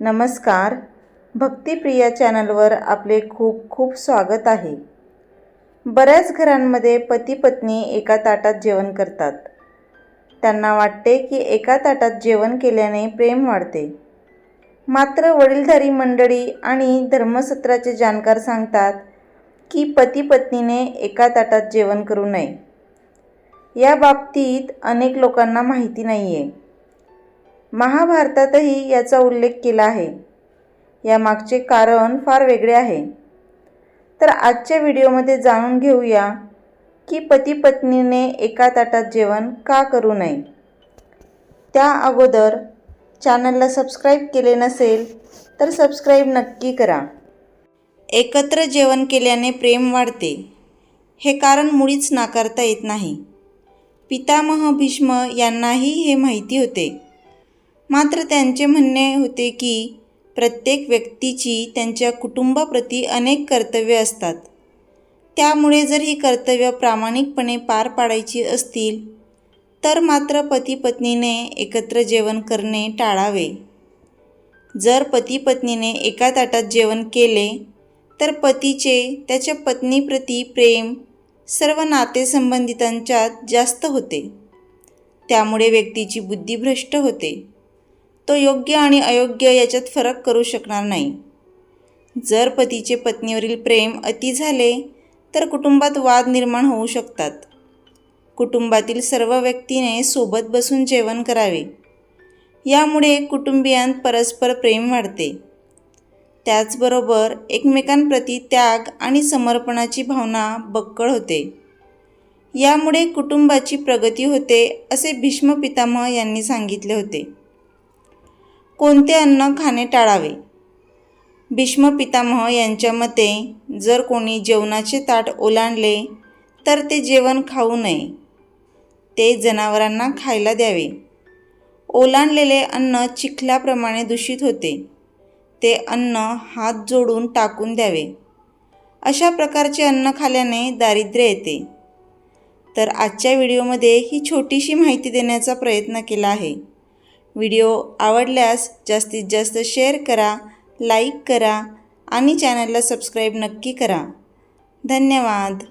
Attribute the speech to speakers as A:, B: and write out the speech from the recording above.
A: नमस्कार. भक्तिप्रिया चॅनलवर आपले खूप खूप स्वागत आहे. बऱ्याच घरांमध्ये पती पत्नी एका ताटात जेवण करतात. त्यांना वाटते की एका ताटात जेवण केल्याने प्रेम वाढते. मात्र वडीलधारी मंडळी आणि धर्मसत्राचे जाणकार सांगतात की पती पत्नीने एका ताटात जेवण करू नये. या बाबतीत अनेक लोकांना माहिती नाही आहे महाभारतातही याचा उल्लेख केला आहे. यामागचे कारण फार वेगळे आहे. तर आजच्या व्हिडिओमध्ये जाणून घेऊया की पती पत्नीने एका ताटात जेवण का करू नये. त्या अगोदर चॅनलला सबस्क्राईब केले नसेल तर सबस्क्राईब नक्की करा. एकत्र जेवण केल्याने प्रेम वाढते. हे कारण मुळीच नाकारता येत नाही. पितामह भीष्म यांनाही हे माहिती होते. मात्र त्यांचे म्हणणे होते की प्रत्येक व्यक्तीची त्यांच्या कुटुंबाप्रती अनेक कर्तव्ये असतात. त्यामुळे जर ही कर्तव्य प्रामाणिकपणे पार पाडायची असतील तर मात्र पती पत्नीने एकत्र जेवण करणे टाळावे. जर पती पत्नीने एका ताटात जेवण केले तर पतीचे त्याच्या पत्नीप्रती प्रेम सर्व नातेसंबंधितांच्यात जास्त होते. त्यामुळे व्यक्तीची बुद्धी भ्रष्ट होते. तो योग्य आणि अयोग्य याच्यात फरक करू शकणार नाही. जर पतीचे पत्नीवरील प्रेम अति झाले तर कुटुंबात वाद निर्माण होऊ शकतात. कुटुंबातील सर्व व्यक्तीने सोबत बसून जेवण करावे. यामुळे कुटुंबियांत परस्पर प्रेम वाढते. त्याचबरोबर एकमेकांप्रती त्याग आणि समर्पणाची भावना बक्कळ होते. यामुळे कुटुंबाची प्रगती होते असे भीष्म पितामह यांनी सांगितले होते. कोणते अन्न खाणे टाळावे? भीष्म पितामह यांच्या मते जर कोणी जेवणाचे ताट ओलांडले तर ते जेवण खाऊ नये. ते जनावरांना खायला द्यावे. ओलांडलेले अन्न चिखल्याप्रमाणे दूषित होते. ते अन्न हात जोडून टाकून द्यावे. अशा प्रकारचे अन्न खाल्याने दारिद्र्य येते. तर आजच्या व्हिडिओमध्ये ही छोटीशी माहिती देण्याचा प्रयत्न केला आहे. व्हिडिओ आवडल्यास जास्तीत जास्त शेअर करा लाईक करा आणि चॅनलला सबस्क्राईब नक्की करा. धन्यवाद.